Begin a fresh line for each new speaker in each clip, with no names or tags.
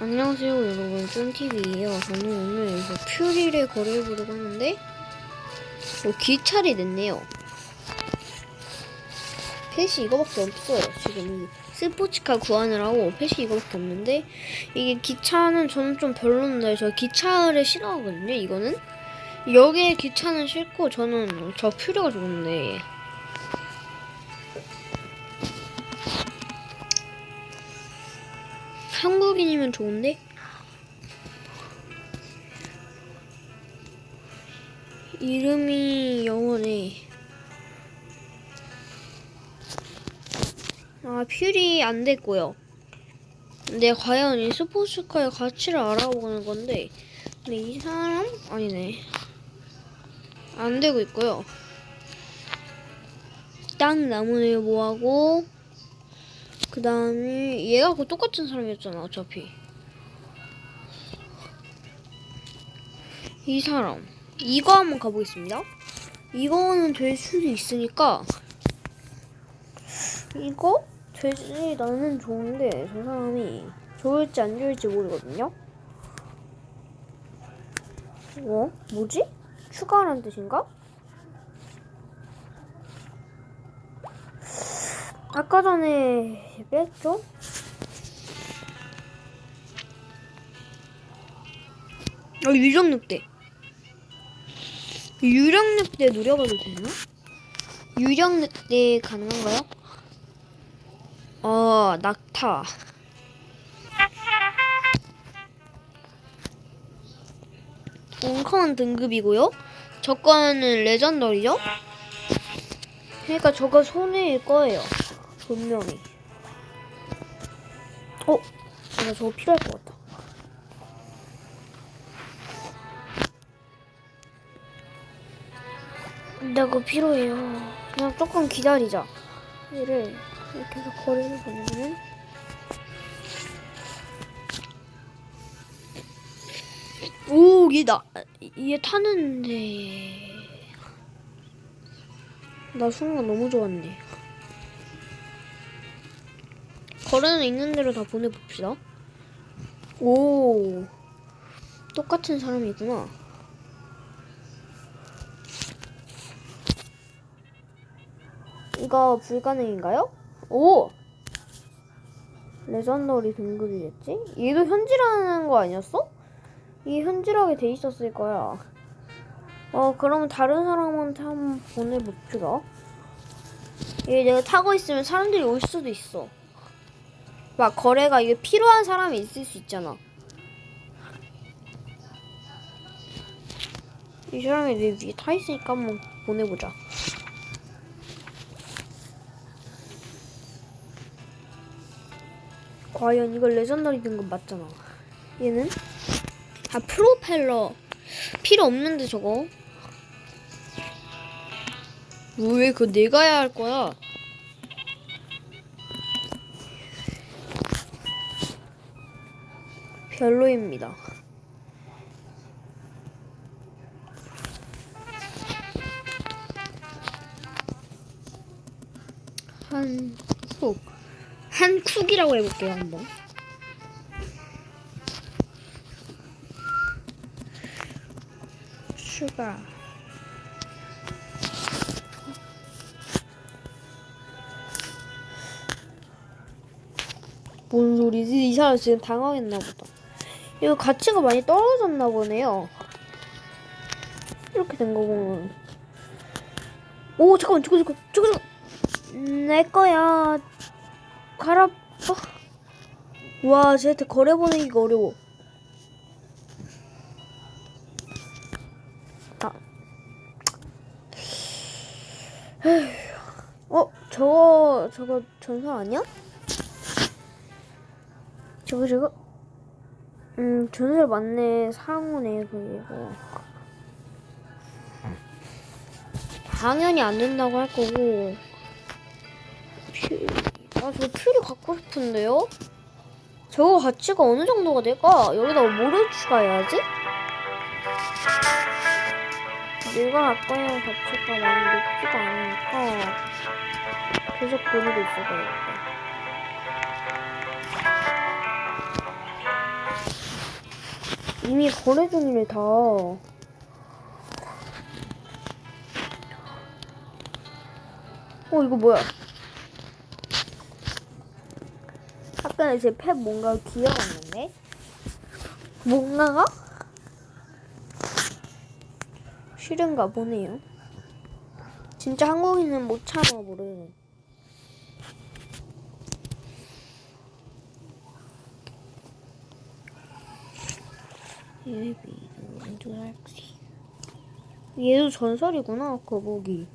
안녕하세요 여러분. 쫀TV예요. 저는 오늘 여기서 퓨리를 거래해보려고 하는데 어, 기차를 냈네요. 펫이 이거밖에 없어요 지금. 이 스포츠카 구하느라고 펫이 이거밖에 없는데 이게 기차는 저는 좀 별론데 저 기차를 싫어하거든요 이거는. 여기에 기차는 싫고 저는 저 퓨리가 좋은데 한국인이면 좋은데? 이름이 영어네. 아, 퓨리 안 됐고요. 근데 과연 이 스포츠카의 가치를 알아보는 건데, 근데 이 사람? 아니네. 안 되고 있고요. 땅 나무늘 뭐하고, 그 다음에 얘가 그 똑같은 사람이었잖아 어차피 이 사람 이거 한번 가보겠습니다 이거는 될 수도 있으니까 이거 되지 나는 좋은데 저 사람이 좋을지 안 좋을지 모르거든요 어? 뭐지? 추가라는 뜻인가? 아까 전에 뺐죠? 어, 유령 늑대. 유령 늑대 노려봐도 되나? 유령 늑대 가능한가요? 어, 낙타. 웅커는 등급이고요. 저거는 레전더리죠? 그러니까 저거 손해일 거예요. 분명히. 어? 내가 저거 필요할 것 같다. 나 그거 필요해요. 그냥 조금 기다리자. 얘를 이렇게 해서 거리를 보내면 오, 얘 나, 얘 타는데. 나 순간 너무 좋았네. 거래는 있는 대로 다 보내봅시다. 오, 똑같은 사람이구나. 이거 불가능인가요? 오! 레전더리 등급이겠지? 얘도 현질하는 거 아니었어? 이 현질하게 돼 있었을 거야. 어, 그러면 다른 사람한테 한번 보내봅시다. 얘 내가 타고 있으면 사람들이 올 수도 있어. 막 거래가 이게 필요한 사람이 있을 수 있잖아. 이 사람이 내 위에 타 있으니까 한번 보내보자. 과연 이거 레전더리 등급 맞잖아. 얘는 아 프로펠러 필요 없는데 저거. 왜 그거 내가 해야 할 거야? 별로입니다. 한 쿡 한 쿡이라고 해볼게요 한번. 슈가 뭔 소리지? 이 사람 지금 당황했나 보다. 이거 가치가 많이 떨어졌나 보네요. 이렇게 된 거 보면. 오, 잠깐만, 저거, 저거, 저거, 저거. 내 거야. 갈아, 어. 와, 쟤한테 거래 보내기가 어려워. 아. 어, 저거, 저거 전설 아니야? 저거, 저거. 음, 전설 맞네. 상우네, 그리고. 당연히 안 된다고 할 거고. 퓨, 아, 저 퓨리 갖고 싶은데요? 저거 가치가 어느 정도가 될까? 여기다 뭐를 추가해야지? 내가 아까의 가치가 많이 높지가 않으니까 계속 보내고 있어야겠다. 이미 거래 중이래 다. 어 이거 뭐야? 아까 제펫 뭔가 귀여웠는데? 뭔가가? 싫은가 보네요. 진짜 한국인은 못 참아 모르는. 얘도 전설이구나 거북이.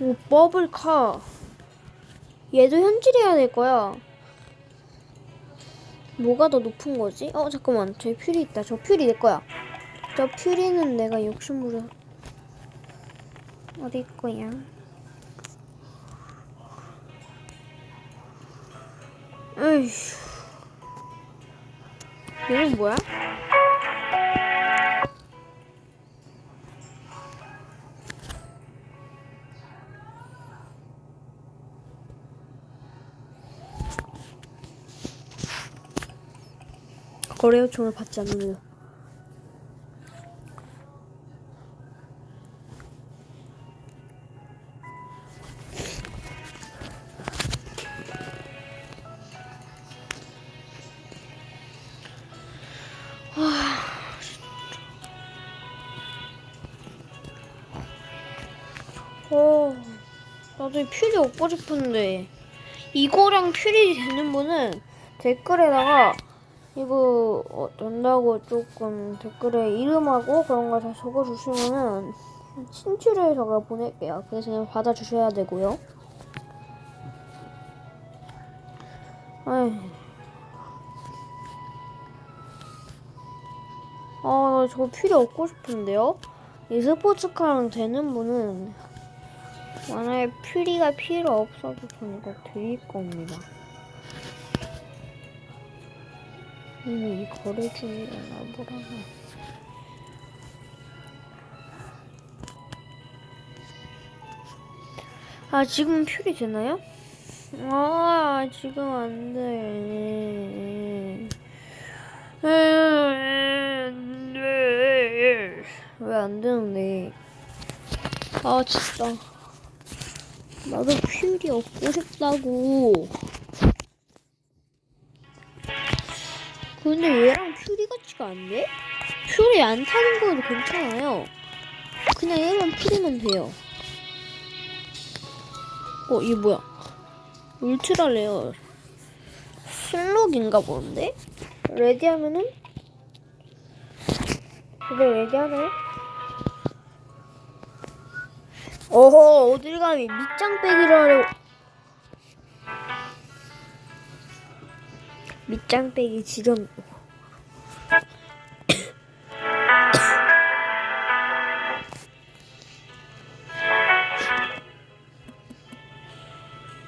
오 버블카. 얘도 현질해야 될 거야. 뭐가 더 높은 거지? 어 잠깐만 저 퓨리 있다. 저 퓨리 내 거야. 저 퓨리는 내가 욕심부려. 어디 거야? 에휴. 얘는 뭐야? 거래 요청을 받지 않으면 어, 나도 이 퓨리 얻고 싶은데 이거랑 퓨리 되는 분은 댓글에다가 이거 어, 된다고 조금 댓글에 이름하고 그런 거다 적어주시면은 친추를 제가 보낼게요. 그래서 그냥 받아주셔야 되고요. 아이. 아, 나 저거 퓨리 얻고 싶은데요? 이 스포츠카랑 되는 분은 만약에 퓨리가 필요 없어도 저는 이거 드릴 겁니다. 이미 이 거래 중이라나 뭐라나. 아 지금 퓨리 되나요? 아 지금 안 돼. 왜 안 되는데? 아 진짜. 나도 퓨리 얻고 싶다고. 근데 얘랑 퓨리 같지가 않네? 퓨리 안 타는 거도 괜찮아요. 그냥 얘만 퓨리면 돼요. 어, 이게 뭐야? 울트라 레어. 슬록인가 보는데? 레디 하면은? 그래, 레디 하나요? 어허, 어딜 감히 밑장 빼기를 하려고. 밑장 빼기 지점.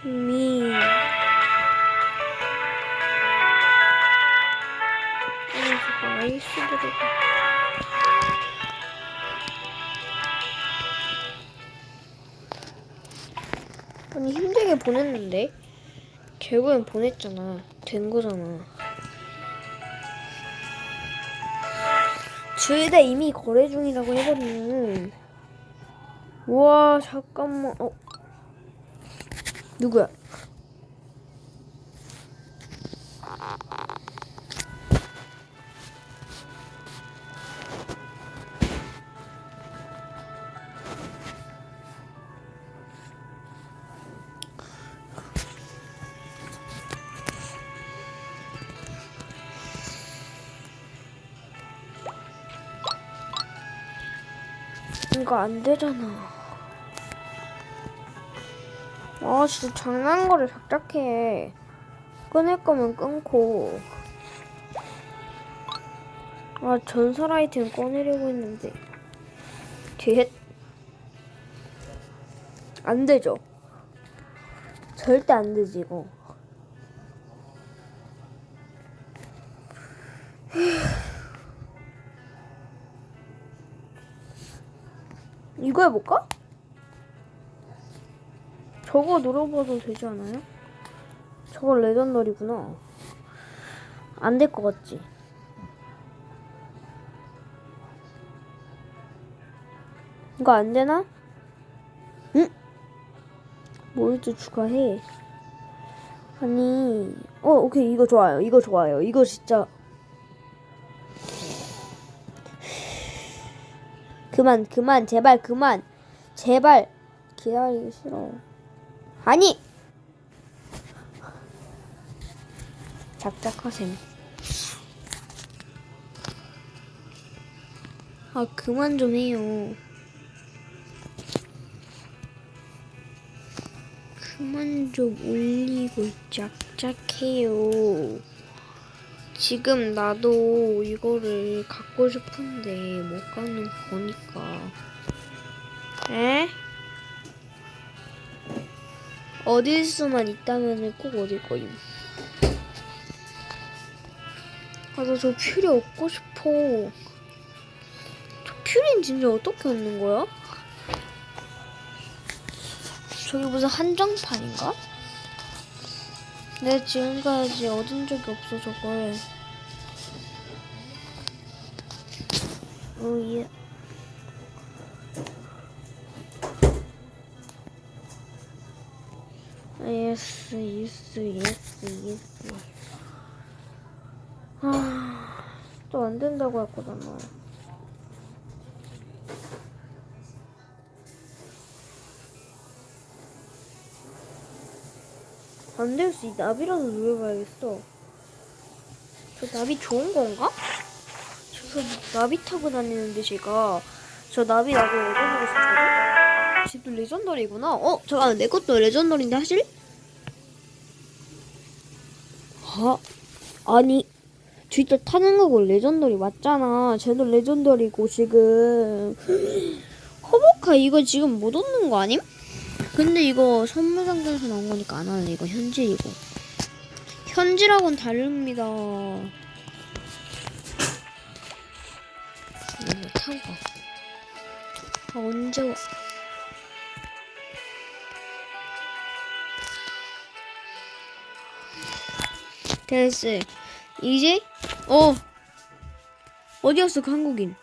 미. 저거 아이스들이. 아니, 힘들게 보냈는데? 결국엔 보냈잖아. 된 거잖아. 둘다 이미 거래 중이라고 해버리면 우와 잠깐만 어 누구야? 이거 안 되잖아. 아, 진짜 장난 거를 작작해. 끊을 거면 끊고. 아, 전설 아이템 꺼내려고 했는데. 뒤에. 안 되죠. 절대 안 되지, 이거. 이거 해볼까? 저거 눌러봐도 되지 않아요? 저거 레전더리구나. 안 될 것 같지? 이거 안 되나? 응? 뭘또 추가해? 아니, 어, 오케이, 이거 좋아요. 이거 좋아요. 이거 진짜. 그만, 그만, 제발, 그만. 제발. 기다리기 싫어. 아니! 작작하셈. 아, 그만 좀 해요. 그만 좀 올리고 짝짝해요. 지금 나도 이거를 갖고 싶은데 못 가는 거니까. 에? 어딜 수만 있다면 꼭 어딜 거임. 아, 나 저 퓨리 얻고 싶어. 저 퓨리는 진짜 어떻게 얻는 거야? 저기 무슨 한정판인가? 내가 지금까지 얻은 적이 없어 저걸 오예 예스 예스 예스 예스 아 또 안 된다고 할 거잖아 안될 수 있다. 나비라도 누려봐야겠어. 저 나비 좋은 건가? 저 나비 타고 다니는데 제가 저 나비 나도 얻어보고 싶거든? 집도 레전더리구나. 어? 잠깐만 내 것도 레전더리인데 사실? 아 아니 진짜 타는 거고 레전더리 맞잖아. 쟤도 레전더리고 지금 허벅카 이거 지금 못 얻는 거 아님? 근데 이거 선물 상자에서 나온 거니까 안 할래. 이거 현질이고. 현질하고는 다릅니다. 이거 타고 가. 아, 언제 와? 됐어. 이제, 어. 어디 갔어, 그 한국인?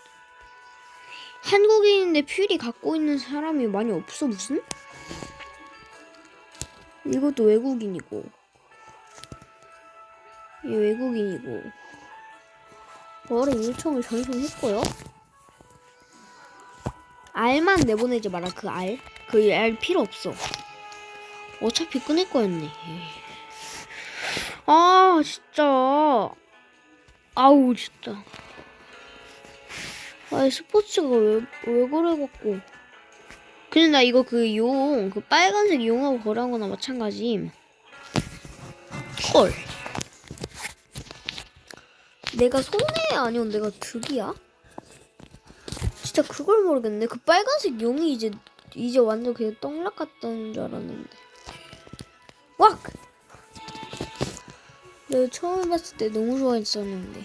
한국인인데 퓨리 갖고 있는 사람이 많이 없어, 무슨? 이것도 외국인이고 이 외국인이고 뭐를 요청을 전송했고요 알만 내보내지 마라 그 알. 그 알 필요 없어. 어차피 끊을 거였네. 아 진짜. 아우 진짜. 아 스포츠가 왜, 왜 그래갖고. 근데 나 이거 그 용, 그 빨간색 용하고 거래한 거나 마찬가지. 헐. 내가 손해 아니면 내가 득이야? 진짜 그걸 모르겠네. 그 빨간색 용이 이제 이제 완전 그냥 떡락 같다는 줄 알았는데. 왁! 내가 처음 봤을 때 너무 좋아했었는데.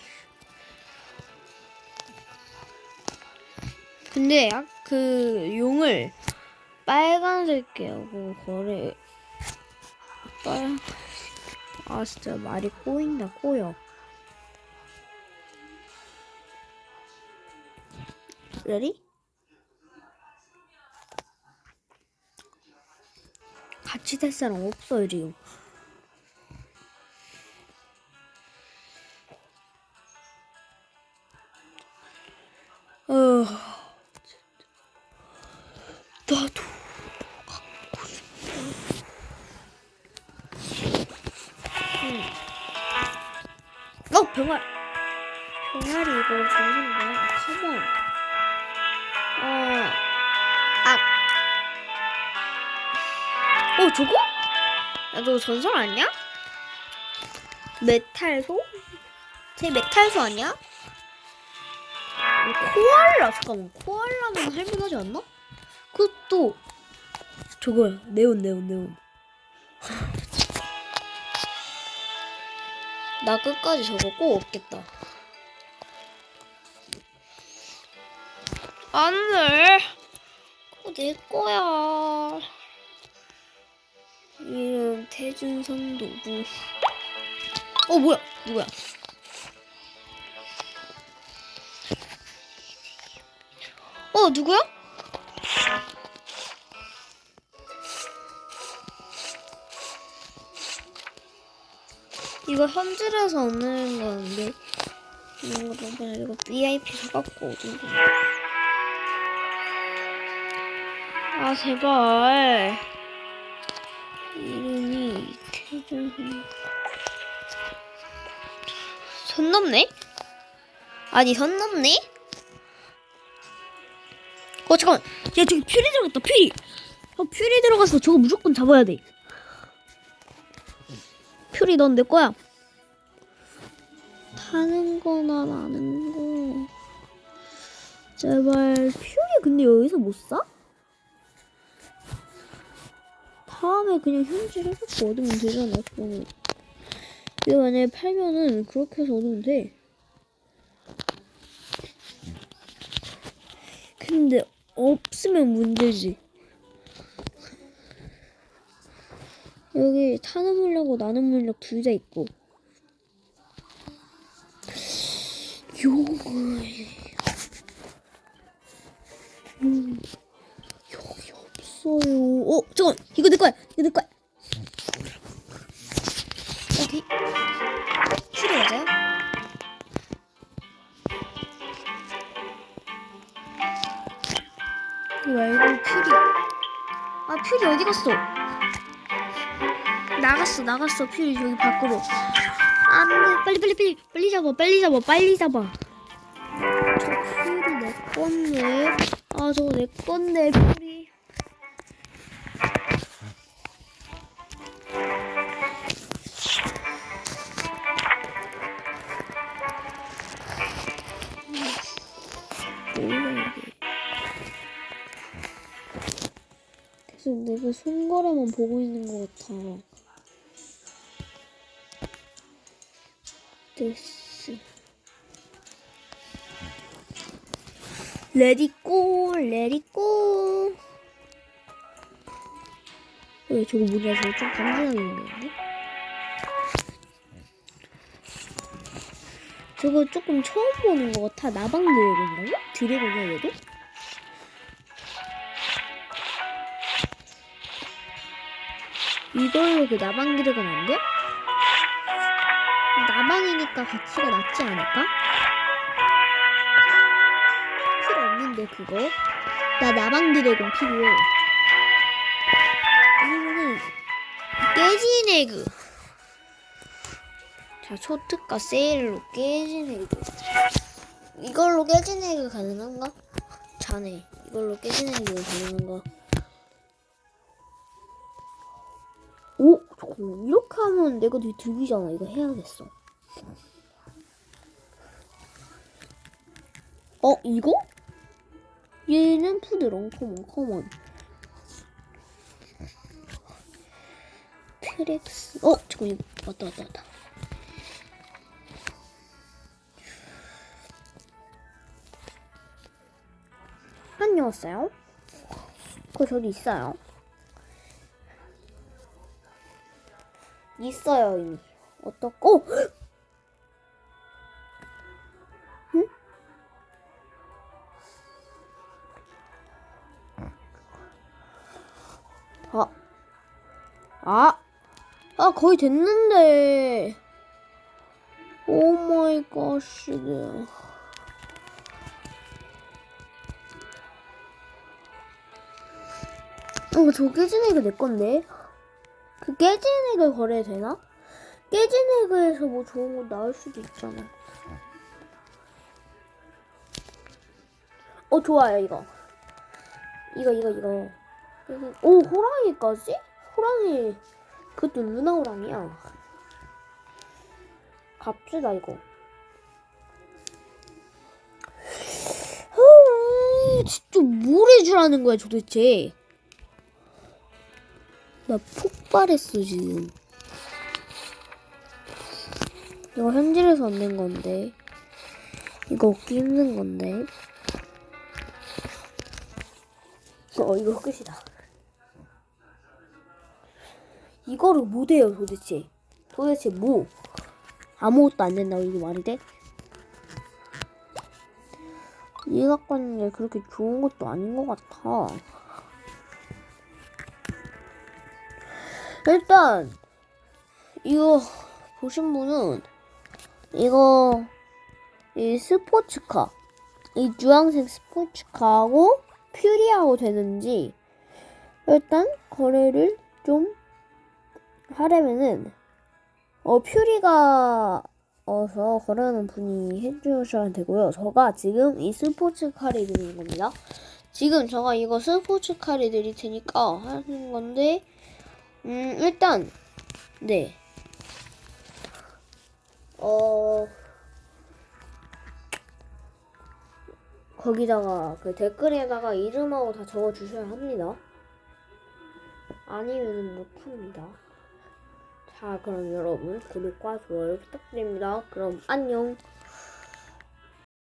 근데 약그 용을 빨간색 하고 거래 빨. 아 진짜 말이 꼬인다 꼬여. 레디? 같이 될 사람 없어요 지금. 전설 아니야? 메탈소? 제 메탈소 아니야? 어, 코알라 잠깐만 코알라면 할만하지 않나? 그것도 저거야 네온 네온 네온 나 끝까지 저거 꼭 얻겠다 안돼 그거 내 거야 이름 태준성도부. 뭐. 어 뭐야 누구야? 어 누구야? 이거 현질에서 얻는 건데 이거 저번에 이거 VIP 사갖고 얻은 거아 제발 이름이 태준 선 넘네? 아니 선 넘네? 어 잠깐만 야 저기 퓨리 들어갔다 퓨리 어 퓨리 들어갔어 저거 무조건 잡아야 돼 퓨리 넌 내 거야 타는 거나 나는 거 제발 퓨리 근데 여기서 못 사? 다음에 그냥 현질 해갖고 얻으면 되잖아 그거는 이거 만약에 팔면은 그렇게 해서 얻으면 돼 근데 없으면 문제지. 여기 타는 물력하고 나는 물력 둘 다 있고. 요거 음, 없어요. 어, 잠깐 이거 내 거야. 이거 내 거야. 여기 슈리 맞아요? 이거 말고 퓨리. 아 퓨리 어디 갔어? 나갔어 나갔어 퓨리 여기 밖으로. 안 돼 빨리 빨리 빨리 빨리 잡아 빨리 잡아 빨리 잡아. 저 퓨리 내 건데. 아 저거 내 건데 퓨리. 계속 내가 손거래만 보고 있는 것 같아. 됐어. 레디꼬, 레디꼬. 왜 저거 뭐냐, 저거 좀 간지나게 생겼는데? 저거 조금 처음 보는 것 같아. 나방 드래곤이라고? 드래곤이야, 얘도? 이걸로 그 나방 드래곤 안 돼? 나방이니까 가치가 낮지 않을까? 필요 없는데 그거 나 나방 드래곤 필요해 아니면은 깨진 에그 자 초특가 세일로 깨진 에그 이걸로 깨진 에그 가능한가? 자네 이걸로 깨진 에그 가능한가? 이렇게 하면 내가 되게 득이잖아. 이거 해야겠어. 어 이거? 얘는 푸드 런커먼 커먼 트렉스 어 잠깐 이거 왔다 왔다 왔다. 안녕하세요? 그거 저기 있어요 있어요 이미 어떡 어 응? 아, 아, 아 거의 됐는데. 오 마이 갓, 어, 저 깨진 애가 내 건데. 그 깨진 액을 거래해도 되나? 깨진 액에서 뭐 좋은 거 나올 수도 있잖아. 어 좋아요 이거. 이거 이거 이거. 오 호랑이까지? 호랑이 그것도 루나 호랑이야. 값지다 이거. 아, 진짜 뭘 해주라는 거야 도대체. 나 폭 발했어 지금. 이거 현질에서 얻는 건데 이거 얻기 힘든 건데. 어 이거 끝이다. 이거를 못해요 도대체. 도대체 뭐? 아무것도 안 된다고 이게 말이 돼? 이 갖고 있는 게 그렇게 좋은 것도 아닌 것 같아. 일단 이거 보신 분은 이거 이 스포츠카 이 주황색 스포츠카하고 퓨리하고 되는지 일단 거래를 좀 하려면은 어 퓨리가 어서 거래하는 분이 해주셔야 되고요. 저가 지금 이 스포츠카를 드리는 겁니다. 지금 제가 이거 스포츠카를 드릴 테니까 하는 건데 음 일단 네. 어 거기다가 그 댓글에다가 이름하고 다 적어 주셔야 합니다. 아니면 못합니다. 자, 그럼 여러분 구독과 좋아요 부탁드립니다. 그럼 안녕.